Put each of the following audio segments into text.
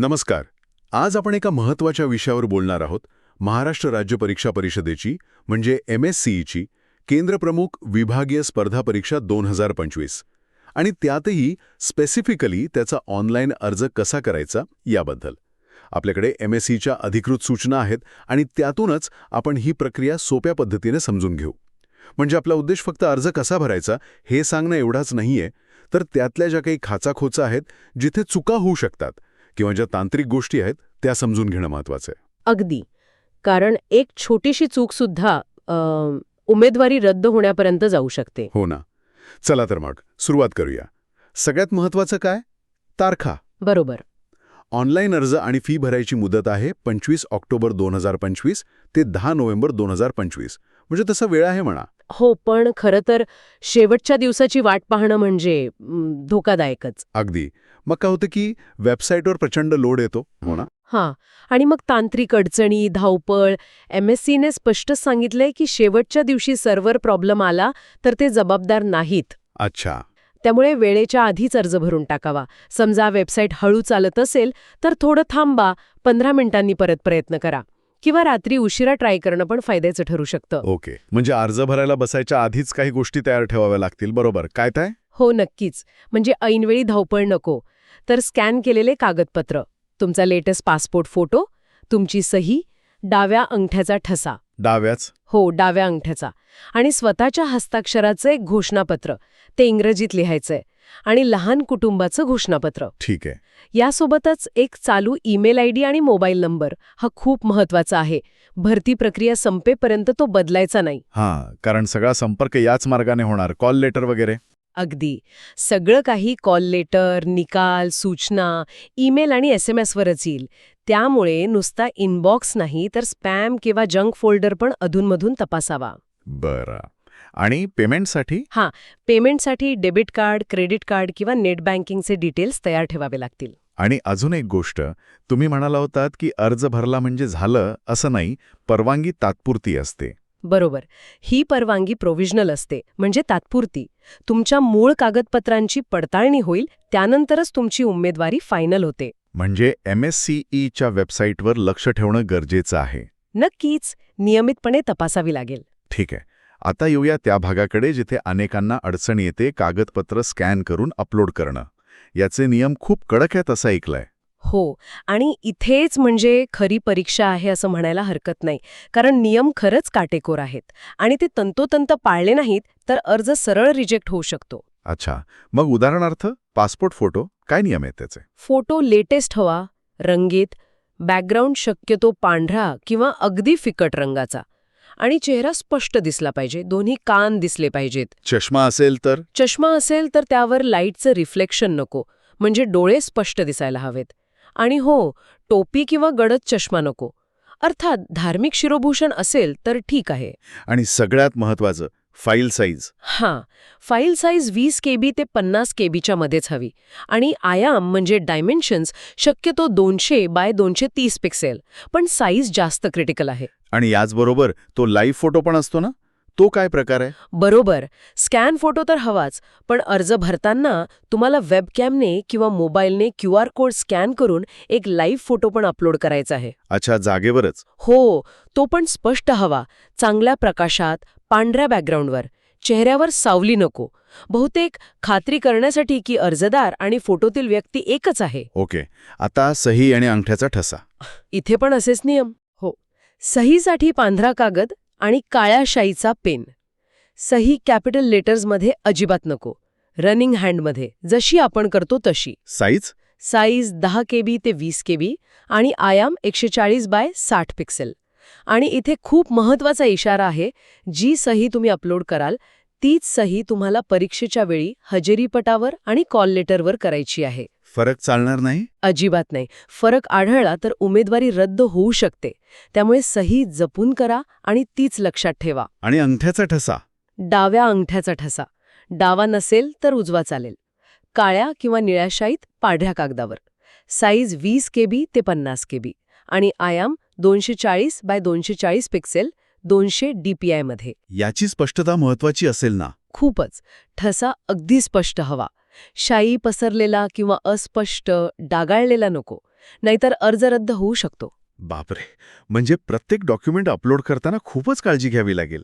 नमस्कार. आज आपण एका महत्त्वाच्या विषयावर बोलणार आहोत. महाराष्ट्र राज्य परीक्षा परिषदेची म्हणजे एम एस सीईची केंद्रप्रमुख विभागीय स्पर्धा परीक्षा दोन हजार पंचवीस. आणि त्यातही स्पेसिफिकली त्याचा ऑनलाईन अर्ज कसा करायचा याबद्दल. आपल्याकडे एम एस सीच्या अधिकृत सूचना आहेत आणि त्यातूनच आपण ही प्रक्रिया सोप्या पद्धतीने समजून घेऊ. म्हणजे आपला उद्देश फक्त अर्ज कसा भरायचा हे सांगणं एवढाच नाहीये तर त्यातल्या ज्या काही खाचाखोचा आहेत जिथे चुका होऊ शकतात किंवा ज्या तांत्रिक गोष्टी आहेत त्या समजून घेणं महत्वाचं आहे. अगदी. कारण एक छोटीशी चूक सुद्धा उमेदवारी रद्द होण्यापर्यंत जाऊ शकते. हो ना. चला तर मग सुरुवात करूया. सगळ्यात महत्वाचं काय? तारखा. बरोबर. ऑनलाईन अर्ज आणि फी भरायची मुदत आहे पंचवीस ऑक्टोबर दोन हजार पंचवीस ते दहा नोव्हेंबर दोन हजार पंचवीस. म्हणजे तसा वेळ आहे म्हणा. हो पण खरं तर शेवटच्या दिवसाची वाट पाहणं म्हणजे धोकादायकच. अगदी. मग काय होतं की वेबसाईटवर प्रचंड लोड येतो हो ना? हां. आणि मग तांत्रिक अडचणी धावपळ एम एस सीने स्पष्ट सांगितलंय की शेवटच्या दिवशी सर्व्हर प्रॉब्लेम आला तर ते जबाबदार नाहीत. अच्छा. त्यामुळे वेळेच्या आधीच अर्ज भरून टाकावा. समजा वेबसाईट हळू चालत असेल तर थोडं थांबा पंधरा मिनिटांनी परत प्रयत्न करा. किंवा रात्री उशिरा ट्राय करणं पण फायद्याचं ठरू शकतं. ओके. म्हणजे अर्ज भरायला बसायच्या आधीच काही गोष्टी तयार ठेवाव्या लागतील बरोबर. काय काय हो नक्कीच. म्हणजे ऐनवेळी धावपळ नको. तर स्कॅन केलेले कागदपत्र तुमचा लेटेस्ट पासपोर्ट फोटो तुमची सही डाव्या अंगठ्याचा ठसा. डाव्याच? हो डाव्या अंगठ्याचा. आणि स्वतःच्या हस्ताक्षराचं एक घोषणापत्र ते इंग्रजीत लिहायचंय. आणि लहान कुटुंबाचं घोषणापत्र. ठीक आहे. यासोबतच एक चालू ईमेल आय डी आणि मोबाईल नंबर हा खूप महत्त्वाचा आहे. भरती प्रक्रिया संपेपर्यंत तो बदलायचा नाही. हां कारण सगळा संपर्क याच मार्गाने होणार कॉल लेटर वगैरे? अगदी. सगळं काही कॉल लेटर निकाल सूचना ईमेल आणि एस एम एसवरच येईल. त्यामुळे नुसता इनबॉक्स नाही तर स्पॅम किंवा जंक फोल्डर पण अधूनमधून तपासावा. बरं. आणि पेमेंटसाठी? पेमेंटसाठी डेबिट कार्ड क्रेडिट कार्ड किंवा नेट बँकिंगचे डिटेल्स तयार ठेवावे लागतील. आणि अजून एक गोष्ट तुम्ही म्हणाला होतात की अर्ज भरला म्हणजे झालं असं नाही परवानगी तात्पुरती असते. बरोबर. ही परवानगी प्रोव्हिजनल असते म्हणजे तात्पुरती. तुमच्या मूळ कागदपत्रांची पडताळणी होईल त्यानंतरच तुमची उमेदवारी फायनल होते. म्हणजे एम एस सीईच्या वेबसाईटवर लक्ष ठेवणं गरजेचं आहे. नक्कीच नियमितपणे तपासावी लागेल. ठीक आहे. आता येऊया त्या भागाकडे जिथे अनेकांना अडचण येते कागदपत्र स्कॅन करून अपलोड करणं. याचे नियम खूप कडक आहेत असं ऐकलंय. हो आणि इथेच म्हणजे खरी परीक्षा आहे असं म्हणायला हरकत नाही. कारण नियम खरंच काटेकोर आहेत. आणि ते तंतोतंत पाळले नाहीत तर अर्ज सरळ रिजेक्ट होऊ शकतो. अच्छा. मग उदाहरणार्थ पासपोर्ट फोटो काय नियम आहेत त्याचे? फोटो लेटेस्ट हवा रंगीत बॅकग्राऊंड शक्यतो पांढरा किंवा अगदी फिकट रंगाचा. आणि चेहरा स्पष्ट दिसला पाहिजे. दोन्ही कान दिसले पाहिजेत. चष्मा असेल तर? चष्मा असेल तर त्यावर लाईटचं रिफ्लेक्शन नको. म्हणजे डोळे स्पष्ट दिसायला हवेत. आणि हो टोपी किंवा गडद चष्मा नको. अर्थात धार्मिक शिरोभूषण असेल तर ठीक आहे. आणि सगळ्यात महत्वाचं फाईल साईज. हां फाईल साईज वीस केबी ते पन्नास केबीच्या मध्येच हवी. आणि आयाम म्हणजे डायमेन्शन्स शक्यतो दोनशे बाय दोनशे तीस पिक्सेल. पण साईज जास्त क्रिटिकल आहे. आणि याचबरोबर तो लाईव्ह फोटो पण असतो ना? तो काय प्रकार आहे? बरोबर. स्कॅन फोटो तर हवाच पण अर्ज भरताना तुम्हाला वेबकॅमने किंवा मोबाईलने क्यू आर कोड स्कॅन करून एक लाईव्ह फोटो पण अपलोड करायचा आहे. अच्छा जागेवरच. हो तो पण स्पष्ट हवा. चांगल्या प्रकाशात पांढऱ्या बॅकग्राऊंडवर चेहऱ्यावर सावली नको. बहुतेक खात्री करण्यासाठी की अर्जदार आणि फोटोतील व्यक्ती एकच आहे. ओके. आता सही आणि अंगठ्याचा ठसा. इथे पण असेच नियम. हो. सहीसाठी पांढरा कागद आणि काळ्या शाईचा पेन. सही कॅपिटल लेटर्समध्ये अजिबात नको. रनिंग हँडमध्ये जशी आपण करतो तशी. साईज साईज दहा केबी ते वीस केबी आणि आयाम एकशे चाळीस बाय साठ पिक्सेल. आणि इथे खूप महत्त्वाचा इशारा आहे जी सही तुम्ही अपलोड कराल तीच सही तुम्हाला परीक्षेच्या वेळी हजेरीपटावर आणि कॉल लेटरवर करायची आहे. फरक चालणार नाही? अजिबात नाही. फरक आढळला तर उमेदवारी रद्द होऊ शकते. त्यामुळे सही जपून करा आणि तीच लक्षात ठेवा. आणि अंगठ्याचा ठसा? डाव्या अंगठ्याचा ठसा. डावा नसेल तर उजवा चालेल. काळ्या किंवा निळ्या शाईत पाढ्या कागदावर. साईज वीस केबी ते पन्नास केबी. आणि आयाम दोनशे चाळीस बाय दोनशे चाळीस पिक्सेल दोनशे डीपीआयमध्ये याची स्पष्टता महत्वाची असेल ना? खूपच. ठसा अगदी स्पष्ट हवा. शाई पसरलेला किंवा अस्पष्ट डागाळलेला नको. नाहीतर अर्ज रद्द होऊ शकतो. बापरे. म्हणजे प्रत्येक डॉक्युमेंट अपलोड करताना खूपच काळजी घ्यावी लागेल.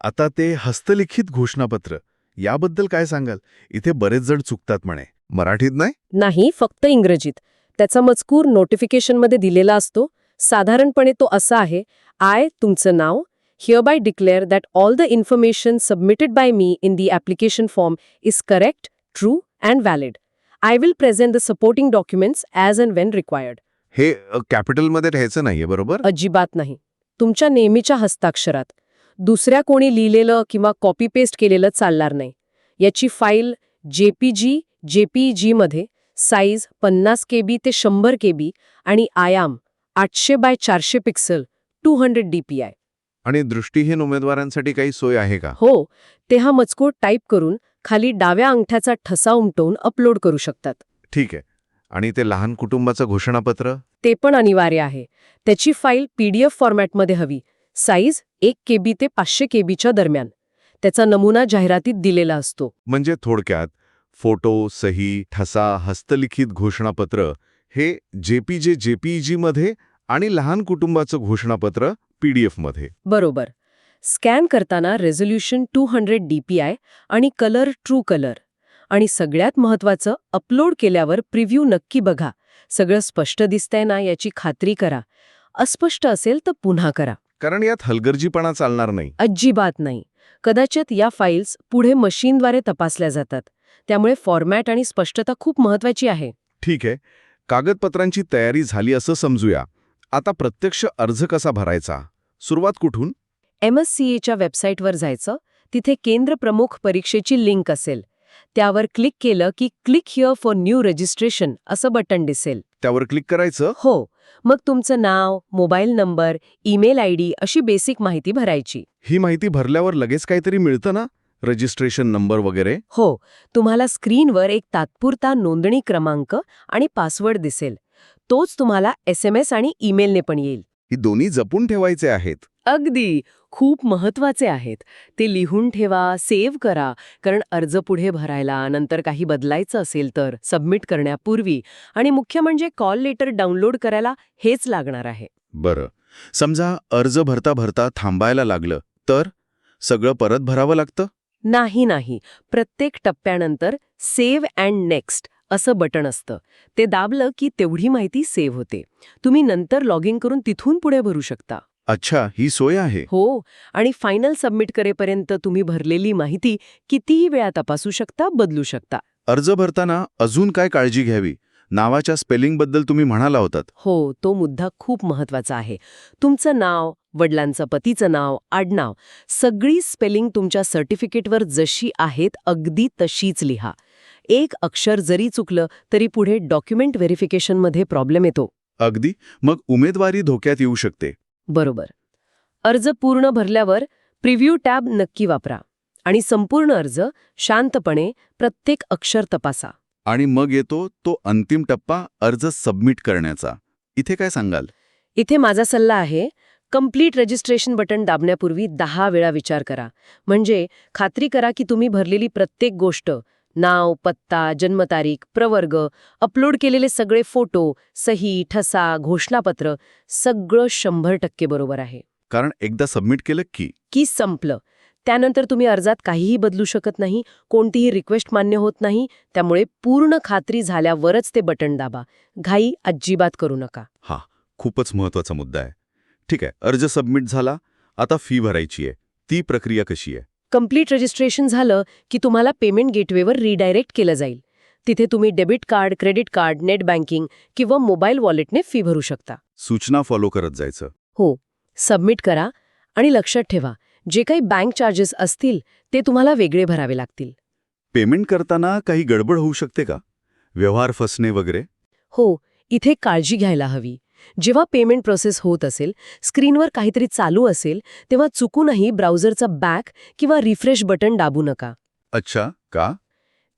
आता ते हस्तलिखित घोषणापत्र याबद्दल काय सांगाल? इथे बरेच जण चुकतात म्हणे. मराठीत नाही? नाही फक्त इंग्रजीत. त्याचा मजकूर नोटिफिकेशनमध्ये दिलेला असतो. साधारणपणे तो असा आहे आय तुमचं नाव? Hereby declare that all the information submitted by me in the application form is correct true and valid I will present the supporting documents as and when required हे कॅपिटलमध्ये लिहायचं नाहीये बरोबर? अजिबात नाही. तुमच्या नेहमीच्या हस्ताक्षरात. दुसऱ्या कोणी लिहिलेलं किंवा कॉपी पेस्ट केलेलं चालणार नाही. याची फाईल जेपीजी जेपीईजीमध्ये साईज पन्नास केबी ते शंभर केबी आणि आयाम आठशे बाय चारशे पिक्सल टू हंड्रेड डीपीआय. आणि दृष्टीहीन उमेदवारांसाठी काही सोय आहे का? हो ते हा मजकूर टाईप करून खाली डाव्या अंगठ्याचा ठसा उमटवून अपलोड करू शकतात. ठीक आहे. आणि ते लहान कुटुंबाचं घोषणापत्र? ते पण अनिवार्य आहे. त्याची फाईल पीडीएफ फॉर्मॅटमध्ये हवी. साईज एक केबी ते पाचशे केबीच्या दरम्यान. त्याचा नमुना जाहिरातीत दिलेला असतो. म्हणजे थोडक्यात फोटो सही ठसा हस्तलिखित घोषणापत्र हे जेपीजे जेपीईजीमध्ये आणि लहान कुटुंबाचं घोषणापत्र पीडीएफमध्ये बरोबर. स्कॅन करताना रेझोल्युशन टू हंड्रेड डीपीआय आणि कलर ट्रू कलर. आणि सगळ्यात महत्वाचं अपलोड केल्यावर प्रिव्ह्यू नक्की बघा. सगळं स्पष्ट दिसतंय ना याची खात्री करा. अस्पष्ट असेल तर पुन्हा करा. कारण यात हलगर्जीपणा चालणार नाही. अजिबात नाही. कदाचित या फाईल्स पुढे मशीनद्वारे तपासल्या जातात. त्यामुळे फॉर्मॅट आणि स्पष्टता खूप महत्वाची आहे. ठीक आहे. कागदपत्रांची तयारी झाली असं समजूया. आता प्रत्यक्ष अर्ज कसा भरायचा? सुरुवात कुठून? एमएससीएच्या वेबसाईटवर जायचं. तिथे केंद्र प्रमुख परीक्षेची लिंक असेल. त्यावर क्लिक केलं की click here for new registration असं बटन दिसेल. त्यावर क्लिक करायचं? हो. मग तुमचं नाव mobile number email I D अशी बेसिक माहिती भरायची. ही माहिती भरल्यावर लगेच काहीतरी मिळतं ना? रजिस्ट्रेशन नंबर वगैरे? हो तुम्हाला स्क्रीनवर एक तात्पुरता नोंदणी क्रमांक आणि पासवर्ड दिसेल. तोच तुम्हाला एस एम एस आणि ईमेलने पण येईल. ही दोन्ही जपून ठेवायचे आहेत. अगदी! खूप महत्त्वाचे आहेत. ते लिहून ठेवा सेव्ह करा कारण अर्ज पुढे भरायला नंतर काही बदलायचं असेल तर सबमिट करण्यापूर्वी. आणि मुख्य म्हणजे कॉल लेटर डाउनलोड करायला हेच लागणार आहे. बरं. समजा अर्ज भरता भरता थांबायला लागलं तर सगळं परत भरावं लागतं? नाही नाही. प्रत्येक टप्प्यानंतर सेव्ह अँड नेक्स्ट असं बटन असतं. ते दाबलं की तेवढी माहिती सेव्ह होते. तुम्ही नंतर लॉग इन करून तिथून पुढे भरू शकता. अच्छा ही सोय आहे. हो. आणि फायनल सबमिट करेपर्यंत तुम्ही भरलेली माहिती कितीही वेळा तपासू शकता बदलू शकता. अर्ज भरताना अजून काय काळजी घ्यावी? नावाच्या स्पेलिंगबद्दल तुम्ही म्हणाला होतात. हो तो मुद्दा खूप महत्त्वाचा आहे. तुमचं नाव वडिलांचं पतीचं नाव आडनाव सगळी स्पेलिंग तुमच्या सर्टिफिकेटवर जशी आहेत अगदी तशीच लिहा. एक अक्षर जरी चुकलं तरी पुढे डॉक्युमेंट व्हेरिफिकेशनमध्ये प्रॉब्लेम येतो. अगदी. मग उमेदवारी धोक्यात येऊ शकते. बरोबर. अर्ज पूर्ण भरल्यावर प्रिव्ह्यू टॅब नक्की वापरा. आणि संपूर्ण अर्ज शांतपणे प्रत्येक अक्षर तपासा. आणि मग येतो तो अंतिम टप्पा अर्ज सबमिट करण्याचा. इथे काय सांगाल? इथे माझा सल्ला आहे कंप्लीट रजिस्ट्रेशन बटन दाबण्यापूर्वी दहा वेळा विचार करा. म्हणजे खात्री करा की तुम्ही भरलेली प्रत्येक गोष्ट नाव पत्ता जन्मतारीख प्रवर्ग अपलोड केलेले सगळे फोटो सही ठसा घोषणापत्र सगळं शंभर टक्के बरोबर आहे. कारण एकदा सबमिट केलं की? की संपलं? त्यानंतर तुम्ही अर्जात काहीही बदलू शकत नाही कोणतीही रिक्वेस्ट मान्य होत नाही त्यामुळे पूर्ण खात्री झाल्यावरच ते बटन दाबा. घाई अजिबात करू नका. हा खूपच महत्त्वाचा मुद्दा आहे. ठीक आहे अर्ज सबमिट झाला आता फी भरायची आहे. ती प्रक्रिया कशी आहे? कंप्लीट रजिस्ट्रेशन झालं की तुम्हाला पेमेंट गेटवेवर रिडायरेक्ट केलं जाईल. तिथे तुम्ही debit card credit card net banking किंवा मोबाईल वॉलेटने फी भरू शकता. सूचना फॉलो करत जायचं. हो सबमिट करा आणि लक्षात ठेवा. जे काही बँक चार्जेस असतील ते तुम्हाला वेगळे भरावे लागतील. पेमेंट करताना काही गडबड होऊ शकते का? व्यवहार फसणे वगैरे? हो इथे काळजी घ्यायला हवी. जेव्हा पेमेंट प्रोसेस होत असेल स्क्रीनवर काहीतरी चालू असेल तेव्हा चुकूनही ब्राउझरचा बॅक किंवा रिफ्रेश बटन दाबू नका. अच्छा का?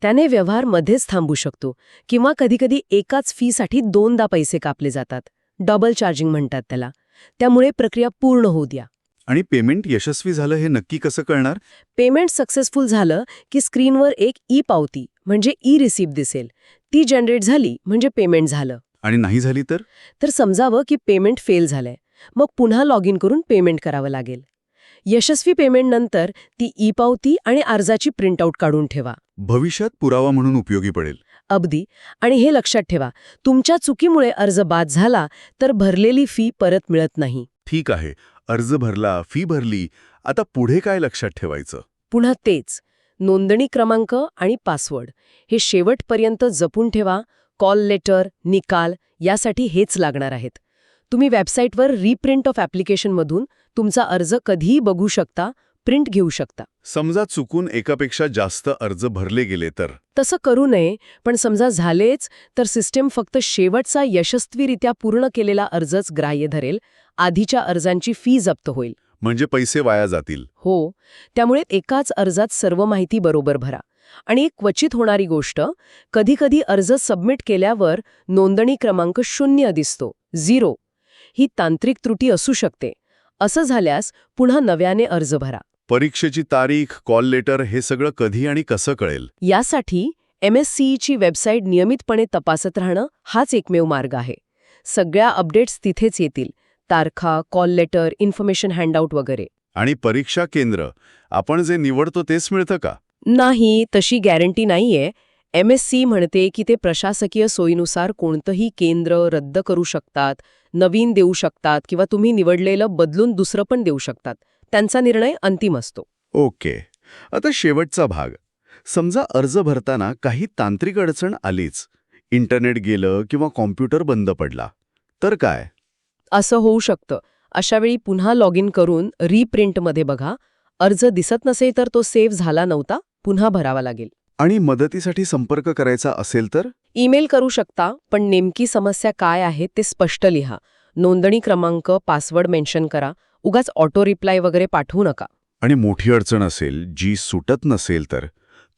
त्याने व्यवहार मध्येच थांबू शकतो किंवा कधीकधी एकाच फीसाठी दोनदा पैसे कापले जातात. डबल चार्जिंग म्हणतात त्याला. त्यामुळे प्रक्रिया पूर्ण होऊ द्या. आणि पेमेंट यशस्वी झालं हे नक्की कसं कळणार? पेमेंट सक्सेसफुल झालं की स्क्रीनवर एक ई पावती म्हणजे ई रिसिप्ट दिसेल. ती जनरेट झाली म्हणजे पेमेंट झालं. आणि नाही झाली तर? तर समजावं की पेमेंट फेल झालंय. मग पुन्हा लॉग इन करून पेमेंट करावं लागेल. यशस्वी पेमेंटनंतर ती ई पावती आणि अर्जाची प्रिंटआउट काढून ठेवा. भविष्यात पुरावा म्हणून उपयोगी पडेल. अगदी. आणि हे लक्षात ठेवा तुमच्या चुकीमुळे अर्ज बाद झाला तर भरलेली फी परत मिळत नाही. ठीक आहे. अर्ज भरला फी भरली आता पुढे काय लक्षात ठेवायचं? पुन्हा तेच. नोंदणी क्रमांक आणि पासवर्ड. हे शेवटपर्यंत जपून ठेवा. कॉल लेटर निकाल यासाठी हेच लागणार आहेत. तुम्ही वेबसाईटवर रिप्रिंट ऑफ ॲप्लिकेशनमधून तुमचा अर्ज कधीही बघू शकता प्रिंट घेऊ शकता. समजा चुकून एकापेक्षा जास्त अर्ज भरले गेले तर? तसं करू नये पण समजा झालेच तर सिस्टीम फक्त शेवटचा यशस्वीरित्या पूर्ण केलेला अर्जच ग्राह्य धरेल. आधीच्या अर्जांची फी जप्त होईल. म्हणजे पैसे वाया जातील. हो. त्यामुळे एकाच अर्जात सर्व माहिती बरोबर भरा. आणि एक क्वचित होणारी गोष्ट कधीकधी अर्ज सबमिट केल्यावर नोंदणी क्रमांक शून्य दिसतो. झिरो. ही तांत्रिक त्रुटी असू शकते. असं झाल्यास पुन्हा नव्याने अर्ज भरा. परीक्षेची तारीख कॉल लेटर हे सगळं कधी आणि कसं कळेल? यासाठी एम एस सीईची वेबसाईट नियमितपणे तपासत राहणं हाच एकमेव मार्ग आहे. सगळ्या अपडेट्स तिथेच येतील. तारखा कॉल लेटर इन्फॉर्मेशन हँडआउट वगैरे. आणि परीक्षा केंद्र आपण जे निवडतो तेच मिळतं का? नाही तशी गॅरंटी नाहीये. एम एस सी म्हणते की ते प्रशासकीय सोयीनुसार कोणतंही केंद्र रद्द करू शकतात नवीन देऊ शकतात किंवा तुम्ही निवडलेलं बदलून दुसरं पण देऊ शकतात. त्यांचा निर्णय अंतिम असतो. ओके. आता शेवटचा भाग. समजा अर्ज भरताना काही तांत्रिक अडचण आलीच. इंटरनेट गेलं किंवा कॉम्प्युटर बंद पडला. तर काय? असं होऊ शकतं. अशावेळी पुन्हा लॉग इन करून रिप्रिंटमध्ये बघा. अर्ज दिसत नसेल तर तो सेव्ह झाला नव्हता पुन्हा भरावा लागेल. आणि मदतीसाठी संपर्क करायचा असेल तर? ईमेल करू शकता पण नेमकी समस्या काय आहे ते स्पष्ट लिहा. नोंदणी क्रमांक पासवर्ड मेन्शन करा. उगाच ऑटो रिप्लाय वगैरे पाठवू नका. आणि मोठी अडचण असेल जी सुटत नसेल तर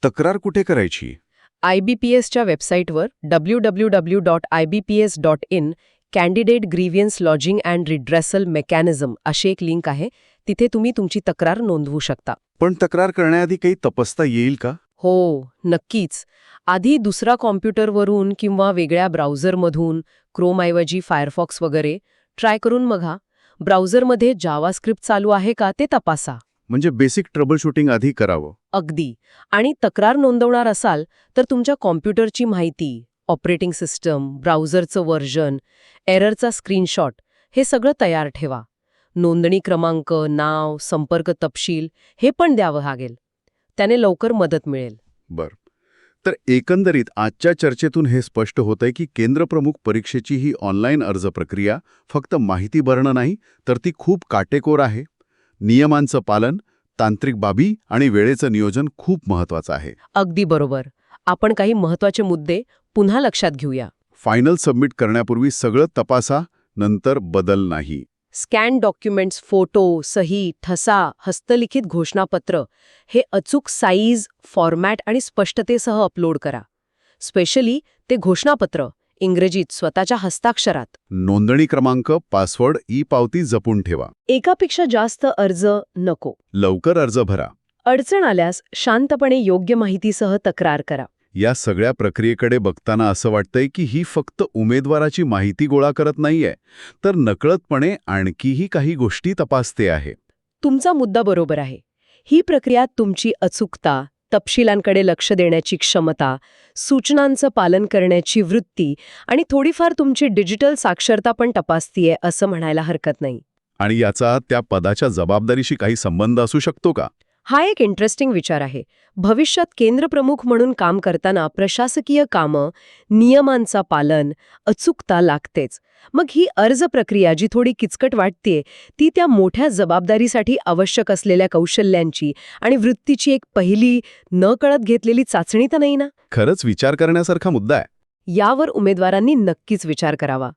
तक्रार कुठे करायची? आयबीपीएसच्या वेबसाईटवर W W W dot I B P S dot in candidate grievance lodging and redressal mechanism अशी एक लिंक आहे. तिथे तुम्ही तुमची तक्रार नोंदवू शकता. पण तक्रार करण्याआधी काही तपासता येईल का? हो नक्कीच. आधी दुसरा कॉम्प्युटरवरून किंवा वेगळ्या ब्राउझरमधून क्रोमऐवजी फायरफॉक्स वगैरे ट्राय करून बघा. ब्राउझरमध्ये जावास्क्रिप्ट चालू आहे का ते तपासा. म्हणजे बेसिक ट्रबल शूटिंग आधी करावं. अगदी. आणि तक्रार नोंदवणार असाल तर तुमच्या कॉम्प्युटरची माहिती ऑपरेटिंग सिस्टम ब्राउझरचं व्हर्जन एररचा स्क्रीनशॉट हे सगळं तयार ठेवा. नोंदणी क्रमांक नाव संपर्क तपशील हे पण द्यावं लागेल. त्याने लवकर मदत मिळेल. बर. तर एकंदरीत आजच्या चर्चेतून हे स्पष्ट होतंय की केंद्रप्रमुख परीक्षेची ही ऑनलाईन अर्ज प्रक्रिया फक्त माहिती भरणं नाही तर ती खूप काटेकोर आहे. नियमांचं पालन तांत्रिक बाबी आणि वेळेचं नियोजन खूप महत्वाचं आहे. अगदी बरोबर. आपण काही महत्त्वाचे मुद्दे पुन्हा लक्षात घेऊया. फायनल सबमिट करण्यापूर्वी सगळं तपासा नंतर बदल नाही. स्कॅन डॉक्युमेंट्स फोटो सही ठसा हस्तलिखित घोषणापत्र हे अचूक साईज फॉर्मॅट आणि स्पष्टतेसह अपलोड करा. स्पेशली ते घोषणापत्र इंग्रजीत स्वतःच्या हस्ताक्षरात. नोंदणी क्रमांक पासवर्ड ई पावती जपून ठेवा. एकापेक्षा जास्त अर्ज नको. लवकर अर्ज भरा. अडचण आल्यास शांतपणे योग्य माहितीसह तक्रार करा. या सगळ्या प्रक्रियेकडे बघताना असं वाटतंय की ही फक्त उमेदवाराची माहिती गोळा करत नाहीये तर नकळतपणे आणखीही काही गोष्टी तपासते आहे. तुमचा मुद्दा बरोबर आहे. ही प्रक्रिया तुमची अचूकता तपशिलांकडे लक्ष देण्याची क्षमता सूचनांचं पालन करण्याची वृत्ती आणि थोडीफार तुमची डिजिटल साक्षरता पण तपासतीये असं म्हणायला हरकत नाही. आणि याचा त्या पदाच्या जबाबदारीशी काही संबंध असू शकतो का? हा एक इंटरेस्टिंग विचार आहे. भविष्यात केंद्रप्रमुख म्हणून काम करताना प्रशासकीय कामं नियमांचा पालन अचूकता लागतेच. मग ही अर्ज प्रक्रिया जी थोडी किचकट वाटतेय ती त्या मोठ्या जबाबदारीसाठी आवश्यक असलेल्या कौशल्यांची आणि वृत्तीची एक पहिली न कळत घेतलेली चाचणी तर नाही ना? खरंच विचार करण्यासारखा मुद्दा आहे. यावर उमेदवारांनी नक्कीच विचार करावा.